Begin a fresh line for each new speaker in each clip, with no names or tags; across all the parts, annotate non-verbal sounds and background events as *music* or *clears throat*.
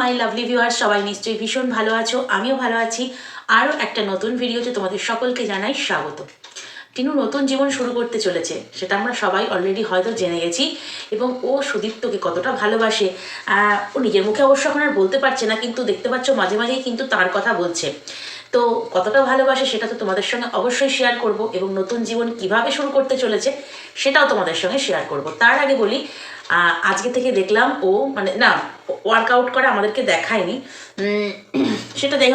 My lovely viewer সবাই নিশ্চয়ই ভীষণ ভালো আছো, আমিও ভালো আছি। আরও একটা নতুন ভিডিওতে তোমাদের সকলকে জানাই স্বাগত। টিনু নতুন জীবন শুরু করতে চলেছে, সেটা আমরা সবাই অলরেডি হয়তো জেনে গেছি, এবং ও সুদীপ্তকে কতটা ভালোবাসে। ও নিজের মুখে অবশ্য এখন আর বলতে পারছে না, কিন্তু দেখতে পাচ্ছ মাঝে মাঝেই কিন্তু তার কথা বলছে। তো কতটা ভালোবাসে সেটা তো তোমাদের সঙ্গে অবশ্যই শেয়ার করব, এবং নতুন জীবন কীভাবে শুরু করতে চলেছে সেটাও তোমাদের সঙ্গে শেয়ার করব। তার আগে বলি আজকে থেকে দেখলাম ও মানে না ওয়ার্কআউট করে আমাদেরকে দেখায়নি। সেটা যাই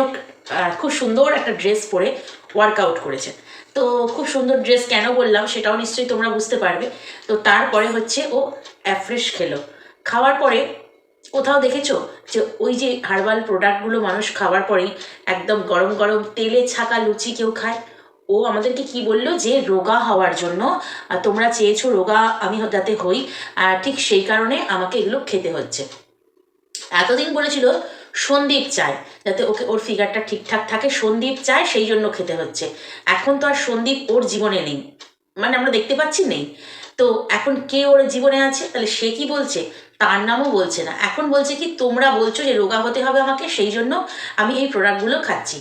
খুব সুন্দর একটা ড্রেস পরে ওয়ার্কআউট করেছে। তো খুব সুন্দর ড্রেস কেন বললাম সেটাও নিশ্চয়ই তোমরা বুঝতে পারবে। তো তারপরে হচ্ছে ও অ্যাফ্রেশ খেলো। খাওয়ার পরে কোথাও দেখেছ যে ওই যে হার্বাল প্রোডাক্টগুলো মানুষ খাওয়ার পরেই একদম গরম গরম তেলে ছাকা লুচি কেউ খায়? ও আমাদেরকে কি বলল যে রোগা হওয়ার জন্য তোমরা চেয়েছো রোগা আমি যাতে হই আহ, ঠিক সেই কারণে আমাকে এগুলো খেতে হচ্ছে। এতদিন বলেছিল সন্দীপ চায় যাতে ওকে ওর ফিগারটা ঠিকঠাক থাকে সন্দীপ চায় সেই জন্য খেতে হচ্ছে। এখন তো আর সন্দীপ ওর জীবনে নেই। মানে আমরা দেখতে পাচ্ছি নেই। তো এখন কে ওর জীবনে আছে? তাহলে সে কি বলছে? তার নামও বলছে না। এখন বলছে কি তোমরা বলছো যে রোগা হতে হবে আমাকে সেই জন্য আমি এই প্রোডাক্টগুলো খাচ্ছি।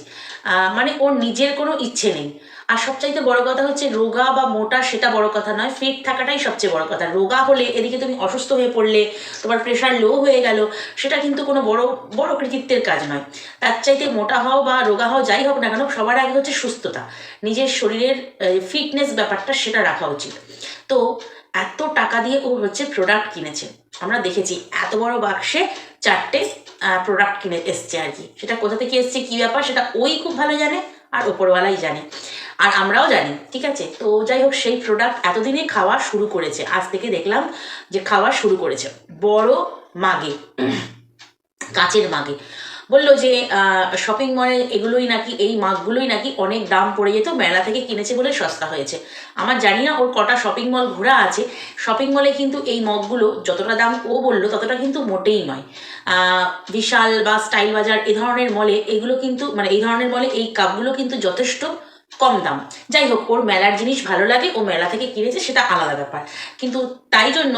মানে ওর নিজের কোনো ইচ্ছে নেই। আর সবচাইতে বড় কথা হচ্ছে, রোগা বা মোটা সেটা বড় কথা নয় ফিট থাকাটাই সবচেয়ে বড় কথা। রোগা হলে এদিকে তুমি অসুস্থ হয়ে পড়লে, তোমার প্রেশার লো হয়ে গেল, সেটা কিন্তু কোনো বড় বড় কৃতিত্বের কাজ নয়। তার চাইতে মোটা হও বা রোগা হও যাই হোক না কেন, সবার আগে হচ্ছে সুস্থতা। নিজের শরীরের ফিটনেস ব্যাপারটা সেটা রাখা উচিত। তো এত টাকা দিয়ে ও হচ্ছে প্রোডাক্ট কিনেছে। আমরা দেখেছি এত বড় বাক্সে চারটে প্রোডাক্ট কিনে এসছে আর কি। সেটা কোথা থেকে এসছে, কী ব্যাপার, সেটা ওই খুব ভালো জানে আর ওপরওয়ালাই জানে। আর আমরাও জানি, ঠিক আছে? তো যাই হোক, সেই প্রোডাক্ট এতদিনে খাওয়া শুরু করেছে। আজ থেকে দেখলাম যে খাওয়া শুরু করেছে। বড় মাগে, কাচের মাগে। বলল যে শপিং মলে এগুলোই নাকি, এই মাছগুলোই নাকি অনেক দাম পড়ে যেত, মেলা থেকে কিনেছে বলে সস্তা হয়েছে। আমার জানি না ওর কটা শপিং মল ঘোরা আছে। শপিং মলে কিন্তু এই মগগুলো যতটা দাম ও বলল, ততটা কিন্তু মোটেই নয়। বিশাল বা স্টাইল বাজার এ ধরনের মলে এগুলো কিন্তু মানে এই ধরনের মলে এই কাপগুলো কিন্তু যথেষ্ট। কম দাম। যাই হোক, ওর মেলার জিনিস ভালো লাগে, ও মেলা থেকে কিনেছে, সেটা আলাদা ব্যাপার। কিন্তু তাই জন্য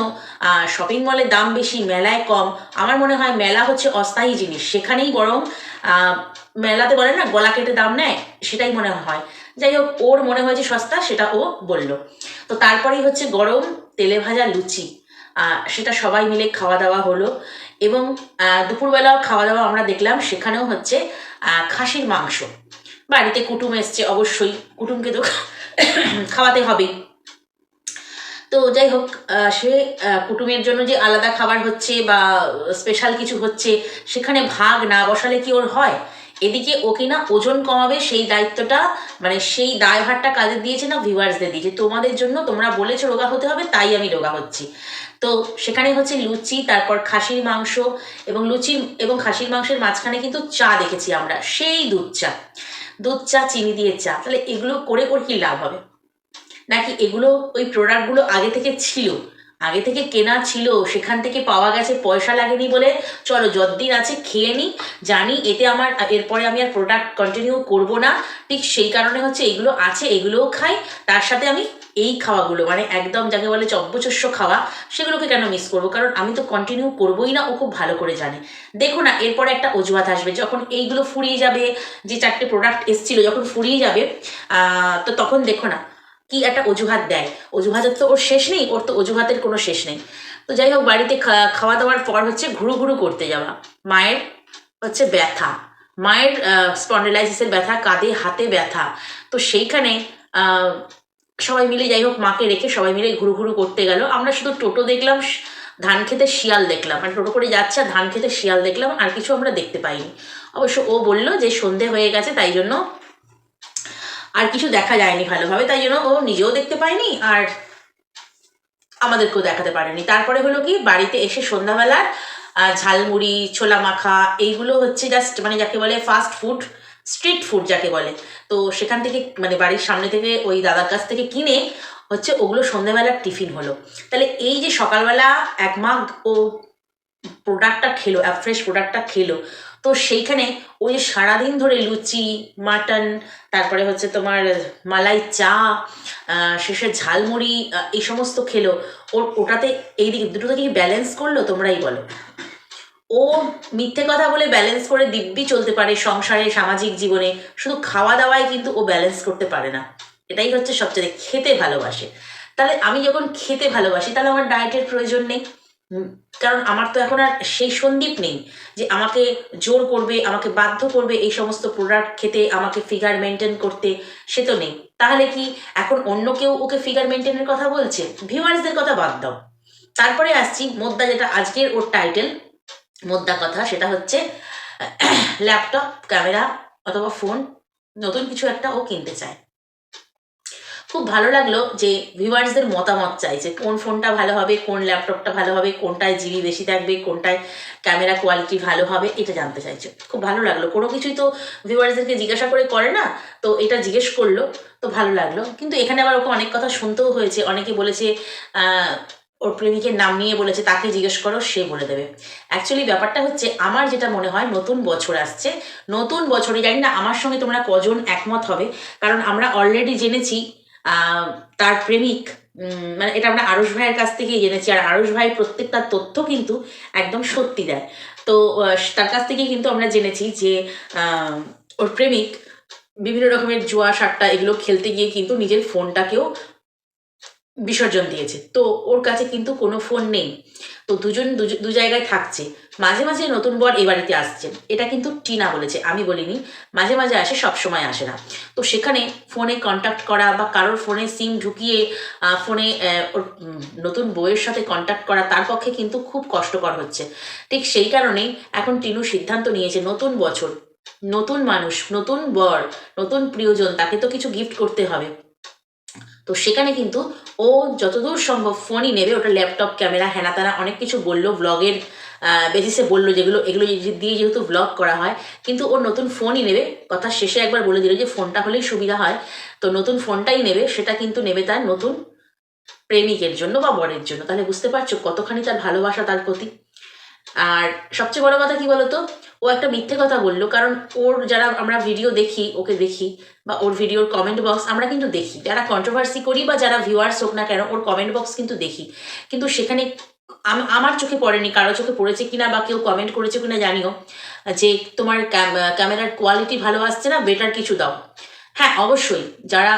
শপিং মলে দাম বেশি, মেলায় কম। আমার মনে হয় মেলা হচ্ছে অস্থায়ী জিনিস। সেখানেই বরং মেলাতে বলে না, গলা কেটে দাম নেয়, সেটাই মনে হয়। যাই হোক, ওর মনে হয়েছে সস্তা, সেটা ও বলল। তো তারপরেই হচ্ছে গরম, তেলে ভাজা লুচি। সেটা সবাই মিলে খাওয়া দাওয়া হলো। এবং দুপুরবেলাও খাওয়া দাওয়া আমরা দেখলাম, সেখানেও হচ্ছে খাসির মাংস। বাড়িতে কুটুম এসছে, অবশ্যই। কুটুমকে তো খাওয়াতে হবেই তো যাই হোক সে কুটুমের জন্য যে আলাদা খাবার হচ্ছে বা স্পেশাল কিছু হচ্ছে, সেখানে ভাগ না বসালে কি ওর হয়? এদিকে ও কিনা ওজন কমাবে সেই দায়িত্বটা মানে সেই দায়ভারটা কাজে দিয়েছে না ভিউয়ার্সদের দিয়েছে? তোমাদের জন্য তোমরা বলেছ রোগা হতে হবে, তাই আমি রোগা হচ্ছি। তো সেখানে হচ্ছে লুচি, তারপর খাসির মাংস এবং লুচি এবং খাসির মাংসের মাঝখানে কিন্তু চা দেখেছি আমরা, সেই দুধ চা। দুধ, চা, চিনি দিয়ে চা, তাহলে এগুলো করে করে কি লাভ হবে? নাকি এগুলো ওই প্রোডাক্টগুলো আগে থেকে ছিল, আগে থেকে কেনা ছিল, সেখান থেকে পাওয়া গেছে, পয়সা লাগেনি বলে, চলো যতদিন আছে খেয়ে নিই জানি এতে আমার, এরপরে আমি আর প্রোডাক্ট কন্টিনিউ করব না, ঠিক সেই কারণে হচ্ছে এগুলো আছে, এগুলোও খাই, তার সাথে আমি এই খাওয়াগুলো মানে একদম যাকে বলে চব্বচস্য খাওয়া, সেগুলোকে কেন মিস করব? কারণ আমি তো কন্টিনিউ করবোই না, ও খুব ভালো করে জানে। দেখো না, এরপরে একটা অজুহাত আসবে, যখন এইগুলো ফুরিয়ে যাবে, যে চারটে প্রোডাক্ট এসছিল, যখন ফুরিয়ে যাবে তো তখন দেখো না, কি একটা অজুহাত দেয়। অজুহাতের তো ওর শেষ নেই, ওর তো অজুহাতের কোনো শেষ নেই। তো যাই হোক, বাড়িতে খাওয়া দাওয়ার পর হচ্ছে ঘুরু ঘুরু করতে যাওয়া। মায়ের হচ্ছে ব্যথা। মায়ের স্পন্ডেলাইসিসের ব্যথা, কাঁধে, হাতে ব্যথা। তো সেইখানে সবাই মিলে যাই হোক, মাকে রেখে সবাই মিলে ঘুরু ঘুরু করতে গেল। আমরা শুধু টোটো দেখলাম ধান খেতে শিয়াল দেখলাম। মানে টোটো করে যাচ্ছে ধান খেতে শিয়াল দেখলাম, আর কিছু আমরা দেখতে পাইনি। অবশ্য ও বলল যে সন্ধে হয়ে গেছে, তাই জন্য আর কিছু দেখা যায়নি ভালোভাবে। তাই জন্য ও নিজেও দেখতে পায়নি আর আমাদেরকেও দেখাতে পারেনি। তারপরে হলো কি, বাড়িতে এসে সন্ধ্যাবেলার ঝালমুড়ি, ছোলা মাখা, এইগুলো হচ্ছে জাস্ট মানে যাকে বলে ফাস্ট ফুড স্ট্রিট ফুড যাকে বলে। তো সেখান থেকে মানে বাড়ির সামনে থেকে ওই দাদার কাছ থেকে কিনে হচ্ছে ওগুলো সন্ধ্যাবেলার টিফিন হলো। তাহলে এই যে সকালবেলা এক মাগ ও প্রোডাক্টটা খেলো ফ্রেশ প্রোডাক্টটা খেলো, তো সেইখানে ওই সারাদিন ধরে লুচি মাটন তারপরে হচ্ছে তোমার মালাই চা শেষে ঝালমুড়ি এই সমস্ত খেলো। ওর ওটাতে এই দিকে, দুটো কি ব্যালেন্স করল, তোমরাই বলো। ও মিথ্যে কথা বলে ব্যালেন্স করে দিব্যি চলতে পারে সংসারে, সামাজিক জীবনে। শুধু খাওয়া দাওয়ায় কিন্তু ও ব্যালেন্স করতে পারে না। এটাই হচ্ছে সবচেয়ে খেতে ভালোবাসে। তাহলে আমি যখন খেতে ভালোবাসি, তাহলে আমার ডায়েটের প্রয়োজন নেই। কারণ আমার তো এখন আর সেই সন্দীপ নেই যে আমাকে জোর করবে, আমাকে বাধ্য করবে এই সমস্ত প্রোডাক্ট খেতে, আমাকে ফিগার মেনটেন করতে। সে তো নেই। তাহলে কি এখন অন্য কেউ ওকে ফিগার মেনটেনের কথা বলছে? ভিউয়ার্সদের কথা বাদ দাও। তারপরে আসছি মোদ্দা যেটা আজকের ওর টাইটেল মোদ্দা কথা, সেটা হচ্ছে ল্যাপটপ ক্যামেরা অথবা ফোন নতুন কিছু একটা ও কিনতে চায়। খুব ভালো লাগল যে ভিউয়ার্সদের মতামত চাইছে কোন ফোনটা ভালো হবে, কোন ল্যাপটপটা ভালো হবে, কোনটায় জিবি বেশি থাকবে, কোনটায় ক্যামেরা কোয়ালিটি ভালো হবে, এটা জানতে চাইছে। খুব ভালো লাগল। কোনো কিছুই তো ভিউয়ার্সদেরকে জিজ্ঞাসা করে করে না, তো এটা জিজ্ঞেস করল, তো ভালো লাগল। কিন্তু এখানে আবার ওকে অনেক কথা শুনতেও হয়েছে। অনেকে বলেছে ওর প্রেমিকের নাম নিয়ে বলেছে, তাকে জিজ্ঞেস করো, সে বলে দেবে। অ্যাকচুয়ালি ব্যাপারটা হচ্ছে, আমার যেটা মনে হয়, নতুন বছর আসছে। নতুন বছরে জানি না, আমার সঙ্গে তোমরা কজন একমত হবে। কারণ আমরা অলরেডি জেনেছি তার প্রেমিক মানে এটা আমরা আরুষ ভাইয়ের কাছ থেকেই জেনেছি। আর আরুষ ভাই প্রত্যেকটা তথ্য কিন্তু একদম সত্যি দেয়। তো তার কাছ থেকে কিন্তু আমরা জেনেছি যে ওর প্রেমিক বিভিন্ন রকমের জুয়া সাট্টা এগুলো খেলতে গিয়ে কিন্তু নিজের ফোনটাকেও বিসর্জন দিয়েছে। তো ওর কাছে কিন্তু কোনো ফোন নেই। তো দুজন, দুজ- দু জায়গায় থাকছে। মাঝে মাঝে নতুন বর এ বাড়িতে আসছে এটা কিন্তু টিনা বলেছে, আমি বলিনি। মাঝে মাঝে আসে, সব সময় আসে না। তো সেখানে ফোনে কন্ট্যাক্ট করা বা কারোর ফোনে সিম ঢুকিয়ে ফোনে ওর নতুন বইয়ের সাথে কন্ট্যাক্ট করা তার পক্ষে কিন্তু খুব কষ্টকর হচ্ছে। ঠিক সেই কারণেই এখন টিনু সিদ্ধান্ত নিয়েছে, নতুন বছর, নতুন মানুষ, নতুন বর, নতুন প্রিয়জন, তাকে তো কিছু গিফট করতে হবে। তো সেখানে কিন্তু ও যতদূর সম্ভব ফোনই নেবে, ওটা ল্যাপটপ, ক্যামেরা হ্যানা তারা অনেক কিছু বলল ব্লগের বেসিসে বলল যেগুলো, এগুলো দিয়ে যেহেতু ব্লগ করা হয়, কিন্তু ও নতুন ফোনই নেবে। কথা শেষে একবার বলে দিল যে ফোনটা হলেই সুবিধা হয়। তো নতুন ফোনটাই নেবে, সেটা কিন্তু নেবে তার নতুন প্রেমিকের জন্য বা বরের জন্য। তাহলে বুঝতে পারছ কতখানি তার ভালোবাসা, তার প্রতি আর সবচেয়ে বড় কথা কি বলতো? ও একটা মিথ্যে কথা বলল, কারণ ওর যারা আমরা ভিডিও দেখি, ওকে দেখি, বা ওর ভিডিওর কমেন্ট বক্স আমরা কিন্তু দেখি। যারা কন্ট্রোভার্সি করি বা যারা ভিউয়ার্স হোক না কেন, ওর কমেন্ট বক্স কিন্তু দেখি। কিন্তু সেখানে আম- আমার চোখে পড়েনি, কারও চোখে পড়েছে কিনা বা কেউ কমেন্ট করেছে কিনা জানিও। যে তোমার ক্যামেরার কোয়ালিটি ভালো আসছে না বেটার কিছু দাও। হ্যাঁ অবশ্যই। যারা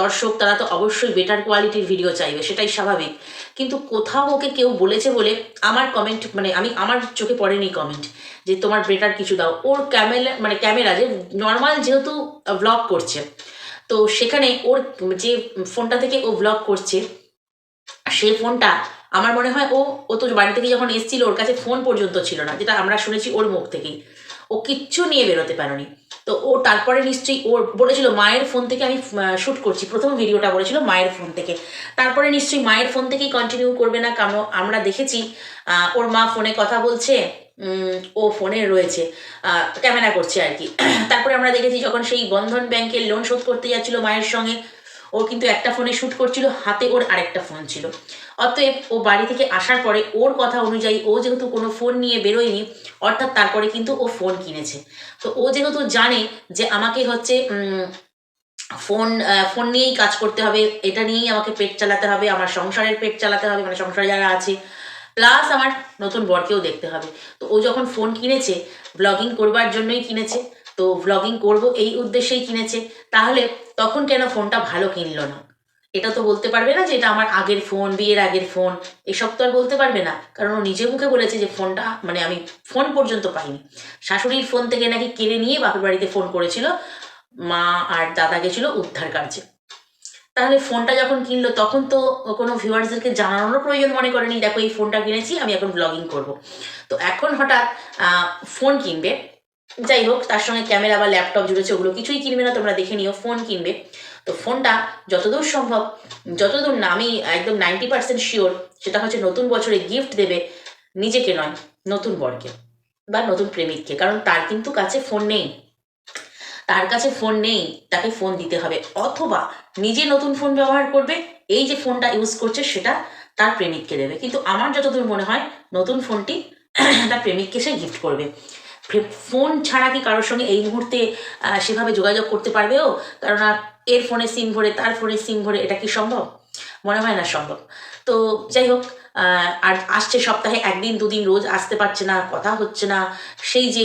দর্শক, তারা তো অবশ্যই বেটার কোয়ালিটির ভিডিও চাইবে, সেটাই স্বাভাবিক। কিন্তু কোথাও ওকে কেউ বলেছে বলে আমার কমেন্ট মানে আমি, আমার চোখে পড়েনি কমেন্ট যে তোমার বেটার কিছু দাও। ওর ক্যামেরা মানে ক্যামেরা যে নর্মাল যেহেতু ব্লগ করছে, তো সেখানে ওর যে ফোনটা থেকে ও ব্লগ করছে, সেই ফোনটা আমার মনে হয় ও ও তো বাড়ি থেকে যখন এসেছিল, ওর কাছে ফোন পর্যন্ত ছিল না, যেটা আমরা শুনেছি ওর মুখ থেকেই। ও কিচ্ছু নিয়ে বেরোতে পারেনি। তো ও তারপরে নিশ্চয়ই ওর বলেছিল মায়ের ফোন থেকে আমি শ্যুট করছি। প্রথম ভিডিওটা বলেছিল মায়ের ফোন থেকে। তারপরে নিশ্চয়ই মায়ের ফোন থেকেই কন্টিনিউ করবে না, কারণ আমরা দেখেছি ওর মা ফোনে কথা বলছে ও ফোনে রয়েছে ক্যামেরা করছে আর কি। *clears throat* তারপরে আমরা দেখেছি যখন সেই বন্ধন ব্যাংকের লোন শোধ করতে যাচ্ছিল মায়ের সঙ্গে ও কিন্তু একটা ফোনে শ্যুট করছিল, হাতে ওর আরেকটা ফোন ছিল। অতএব ও বাড়ি থেকে আসার পরে ওর কথা অনুযায়ী ও যেহেতু কোনো ফোন নিয়ে বেরোয়নি, অর্থাৎ তারপরে কিন্তু ও ফোন কিনেছে। তো ও যেহেতু জানে যে আমাকে হচ্ছে ফোন ফোন নিয়েই কাজ করতে হবে, এটা নিয়েই আমাকে পেট চালাতে হবে, আমার সংসারের পেট চালাতে হবে মানে সংসারে যারা আছে প্লাস আমার নতুন বরকেও দেখতে হবে। তো ও যখন ফোন কিনেছে ব্লগিং করবার জন্যই কিনেছে তো ব্লগিং করব এই উদ্দেশ্যেই কিনেছে। তাহলে তখন কেন ফোনটা ভালো কিনলো না? এটা তো বলতে পারবে না যে এটা আমার আগের ফোন, বিয়ের আগের ফোন, এসব তো আর বলতে পারবে না। কারণ ও নিজে মুখে বলেছে যে ফোনটা মানে আমি ফোন পর্যন্ত পাইনি। শাশুড়ির ফোন থেকে নাকি কেড়ে নিয়ে বাপের বাড়িতে ফোন করেছিল, মা আর দাদা গেছিল উদ্ধার কার্যে। তাহলে ফোনটা যখন কিনলো, তখন তো কোনো ভিউয়ার্সদেরকে জানানোরও প্রয়োজন মনে করেনি, দেখো, এই ফোনটা কিনেছি, আমি এখন ব্লগিং করব। তো এখন হঠাৎ ফোন কিনবে যাই হোক তার সঙ্গে ক্যামেরা বা ল্যাপটপ জুড়েছে, ওগুলো কিছুই কিনবে না, তোমরা দেখে নিও, ফোন কিনবে। তো ফোনটা যতদূর সম্ভব, যতদূর না, আমি একদম নাইনটি পার্সেন্ট শিওর সেটা হচ্ছে নতুন বছরে গিফট দেবে নিজেকে নয়, নতুন বরকে বা নতুন প্রেমিককে, কারণ তার কিন্তু কাছে ফোন নেই। তার কাছে ফোন নেই, তাকে ফোন দিতে হবে, অথবা নিজে নতুন ফোন ব্যবহার করবে, এই যে ফোনটা ইউজ করছে, সেটা তার প্রেমিককে দেবে। কিন্তু আমার যতদূর মনে হয়, নতুন ফোনটি *clears throat* তার প্রেমিককে সে গিফট করবে। ফোন ছাড়া কি কারোর সঙ্গে এই মুহূর্তে সেভাবে যোগাযোগ করতে পারবে ও কারণ এর ফোনে সিম ভরে, তার ফোনে সিম ভরে এটা কি সম্ভব? মনে হয় না সম্ভব। তো যাই হোক আর আসছে সপ্তাহে একদিন, দুদিন রোজ আসতে পারছে না, কথা হচ্ছে না। সেই যে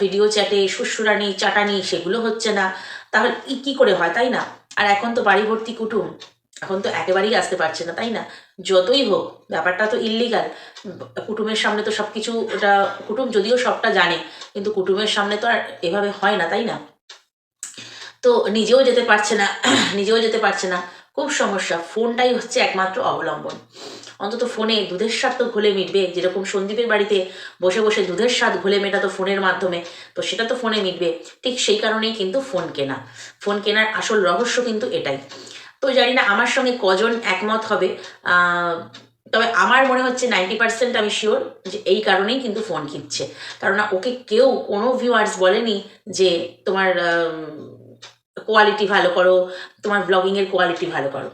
ভিডিও চ্যাটে শ্বশুরানি চাটানি সেগুলো হচ্ছে না। তাহলে কী করে হয়, তাই না? আর এখন তো বাড়ি ভর্তি কুটুম। এখন তো একেবারেই আসতে পারছে না, তাই না? যতই হোক, ব্যাপারটা তো ইল্লিগাল কুটুমের সামনে তো সব কিছু ওটা কুটুম যদিও সবটা জানে, কিন্তু কুটুমের সামনে তো আর এভাবে হয় না, তাই না? তো নিজেও যেতে পারছে না, নিজেও যেতে পারছে না। খুব সমস্যা, ফোনটাই হচ্ছে একমাত্র অবলম্বন। অন্তত ফোনে দুধের স্বাদ তো ঘোলে মিটবে, যেরকম সন্দীপের বাড়িতে বসে বসে দুধের স্বাদ ঘোলে মেটাতো ফোনের মাধ্যমে, তো সেটা তো ফোনে মিটবে। ঠিক সেই কারণেই কিন্তু ফোন কেনা। ফোন কেনার আসল রহস্য কিন্তু এটাই। তো জানি না আমার সঙ্গে কজন একমত হবে। তবে আমার মনে হচ্ছে নাইনটি পার্সেন্ট আমি শিওর যে এই কারণেই কিন্তু ফোন খিচ্ছে কারণ ওকে কেউ কোনো ভিউয়ার্স বলেনি যে তোমার কোয়ালিটি ভালো করো, তোমার ব্লগিংয়ের কোয়ালিটি ভালো করো।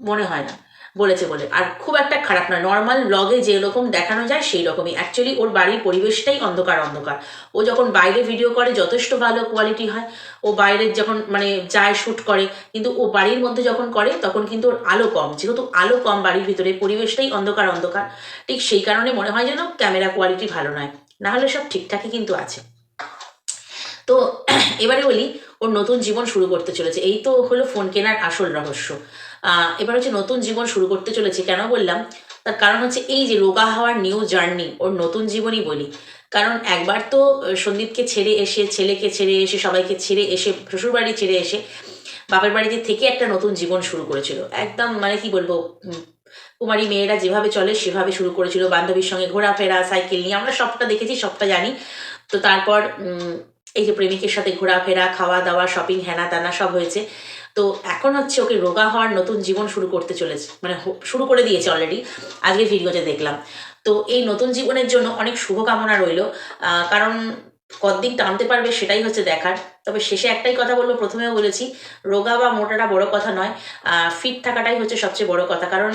মনে হয় না। বলেছে বলে। আর খুব একটা খারাপ না নর্মাল ব্লগে যে রকম দেখানো যায় সেই রকমই অ্যাকচুয়ালি ওর বাড়ির পরিবেশটাই অন্ধকার অন্ধকার। ও যখন বাইরে ভিডিও করে, যথেষ্ট ভালো কোয়ালিটি হয়। ও বাইরে যখন মানে যায় শ্যুট করে, কিন্তু ও বাড়ির মধ্যে যখন করে, তখন কিন্তু ওর আলো কম। যেহেতু আলো কম বাড়ির ভিতরে, পরিবেশটাই অন্ধকার অন্ধকার। ঠিক সেই কারণে মনে হয় যেন ক্যামেরা কোয়ালিটি ভালো নয়। না হলে সব ঠিকঠাকই কিন্তু আছে। তো *clears throat* এবারে বলি, ওর নতুন জীবন শুরু করতে চলেছে। এই তো হলো ফোন কেনার আসল রহস্য। এবার হচ্ছে নতুন জীবন শুরু করতে চলেছে। কেন বললাম? তার কারণ হচ্ছে এই যে রোগা হওয়ার নিউ জার্নি ওর নতুন জীবনই বলি। কারণ একবার তো সন্দীপকে ছেড়ে এসে, ছেলেকে ছেড়ে এসে, সবাইকে ছেড়ে এসে, শ্বশুরবাড়ি ছেড়ে এসে বাপের বাড়িতে থেকে একটা নতুন জীবন শুরু করেছিল। একদম মানে কি বলব কুমারী মেয়েরা যেভাবে চলে সেভাবে শুরু করেছিল। বান্ধবীর সঙ্গে ঘোরাফেরা, সাইকেল নিয়ে আমরা সবটা দেখেছি, সবটা জানি। তো তারপর এই যে প্রেমিকের সাথে ঘোরাফেরা, খাওয়া দাওয়া শপিং হেনা তানা সব হয়েছে। তো এখন হচ্ছে ওকে রোগা হওয়ার নতুন জীবন শুরু করতে চলেছে মানে শুরু করে দিয়েছে অলরেডি আজকে ভিডিওতে দেখলাম। তো এই নতুন জীবনের জন্য অনেক শুভকামনা রইল কারণ কতদিন টানতে পারবে সেটাই হচ্ছে দেখার। তবে শেষে একটাই কথা বলব, প্রথমেও বলেছি, রোগা বা মোটাটা বড় কথা নয় ফিট থাকাটাই হচ্ছে সবচেয়ে বড় কথা। কারণ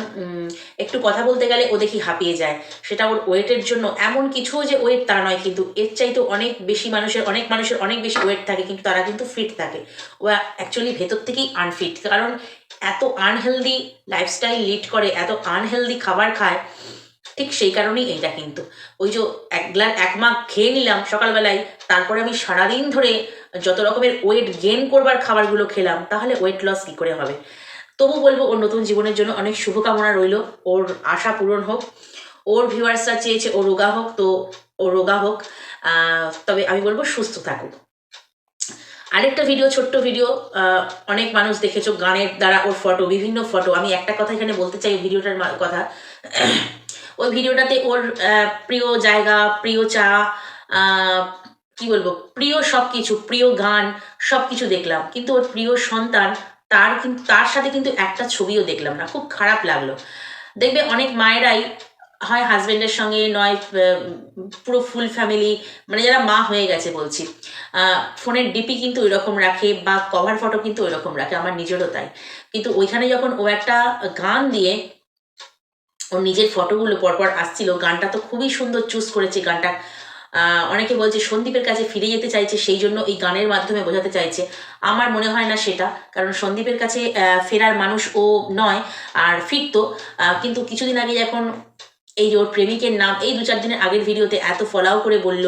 একটু কথা বলতে গেলে ও দেখি হাঁপিয়ে যায়? সেটা ওর ওয়েটের জন্য এমন কিছু যে ওয়েট তা নয়, কিন্তু এর চাইতে অনেক বেশি মানুষের, অনেক মানুষের অনেক বেশি ওয়েট থাকে, কিন্তু তারা কিন্তু ফিট থাকে। ও অ্যাকচুয়ালি ভেতর থেকেই আনফিট কারণ এত আনহেলদি লাইফস্টাইল লিড করে, এত আনহেলদি খাবার খায় ঠিক সেই কারণেই এইটা কিন্তু। ওই যে এক গ্লাস এক মাগ খেয়ে নিলাম সকালবেলায়, তারপরে আমি সারাদিন ধরে যত রকমের ওয়েট গেন করবার খাবারগুলো খেলাম, তাহলে ওয়েট লস কী করে হবে? তবু বলব, ওর নতুন জীবনের জন্য অনেক শুভকামনা রইল। ওর আশা পূরণ হোক, ওর ভিউয়ার্সরা চেয়েছে ও রোগা হোক, তো ও রোগা হোক তবে আমি বলব সুস্থ থাকুক। আরেকটা ভিডিও ছোট্ট ভিডিও অনেক মানুষ দেখেছ, গানের দ্বারা ওর ফটো বিভিন্ন ফটো আমি একটা কথা এখানে বলতে চাই ভিডিওটার কথা। ওই ভিডিওটাতে ওর প্রিয় জায়গা, প্রিয় চা কি বলব, প্রিয় সব কিছু প্রিয় গান সব কিছু দেখলাম। কিন্তু ওর প্রিয় সন্তান, তার কিন্তু তার সাথে কিন্তু একটা ছবিও দেখলাম না, খুব খারাপ লাগল। দেখবে অনেক মায়েরাই হয় হাজবেন্ডের সঙ্গে, নয় পুরো ফুল ফ্যামিলি মানে যারা মা হয়ে গেছে বলছি ফোনের ডিপি কিন্তু ওইরকম রাখে বা কভার ফটো কিন্তু ওইরকম রাখে, আমার নিজেরও তাই। কিন্তু ওইখানে যখন ও একটা গান দিয়ে ওর নিজের ফটোগুলো পরপর আসছিল। গানটা তো খুবই সুন্দর চুজ করেছে গানটা। অনেকে বলছে, সন্দীপের কাছে ফিরে যেতে চাইছে, সেই জন্য এই গানের মাধ্যমে বোঝাতে চাইছে। আমার মনে হয় না সেটা, কারণ সন্দীপের কাছে ফেরার মানুষ ও নয়, আর ফিরতো। কিন্তু কিছুদিন আগে যখন এই যে ওর প্রেমিকের নাম, এই দু চার দিনের আগের ভিডিওতে এত ফলাও করে বলল,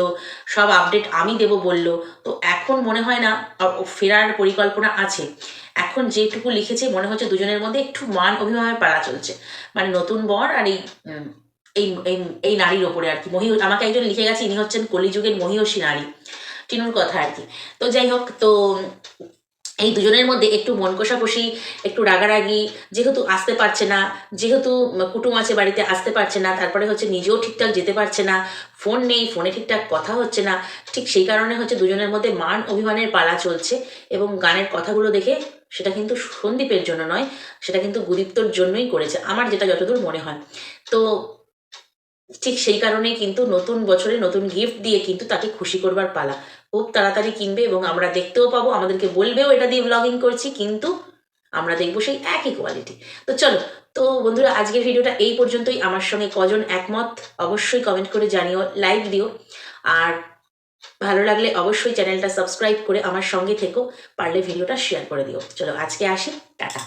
সব আপডেট আমি দেব বলল। তো এখন মনে হয় না ফেরার পরিকল্পনা আছে। এখন যেটুকু লিখেছে, মনে হচ্ছে দুজনের মধ্যে একটু মান অভিমানের পাড়া চলছে। মানে নতুন বর আর এই এই এই নারীর ওপরে আর কি। মহি আমাকে একজন লিখে গেছে, ইনি হচ্ছেন কলিযুগের মহিষী নারী। টিনুর কথা আর কি। তো যাই হোক, তো এই দুজনের মধ্যে একটু মন কষাকষি একটু রাগারাগি, যেহেতু আসতে পারছে না, যেহেতু কুটুম আছে বাড়িতে আসতে পারছে না, তারপরে হচ্ছে নিজেও ঠিকঠাক যেতে পারছে না, ফোন নেই, ফোনে ঠিকঠাক কথা হচ্ছে না, ঠিক সেই কারণে হচ্ছে দুজনের মধ্যে মান অভিমানের পালা চলছে এবং গানের কথাগুলো দেখে সেটা কিন্তু সন্দীপের জন্য নয়, সেটা কিন্তু গুদীপ্তর জন্যই করেছে, আমার যেটা যতদূর মনে হয়। তো ঠিক সেই কারণেই কিন্তু নতুন বছরে নতুন গিফট দিয়ে কিন্তু তাকে খুশি করবার পালা। খুব তাড়াতাড়ি কিনবে এবং আমরা দেখতেও পাবো, আমাদেরকে বলবেও এটা দিয়ে ব্লগিং করছি, কিন্তু আমরা দেখব সেই একই কোয়ালিটি তো চলো, তো বন্ধুরা, আজকের ভিডিওটা এই পর্যন্তই। আমার সঙ্গে কজন একমত, অবশ্যই কমেন্ট করে জানিও লাইক দিও। আর ভালো লাগলে অবশ্যই চ্যানেলটা সাবস্ক্রাইব করে আমার সঙ্গে থেকো, পারলে ভিডিওটা শেয়ার করে দিও। চলো, আজকে আসি, টাটা।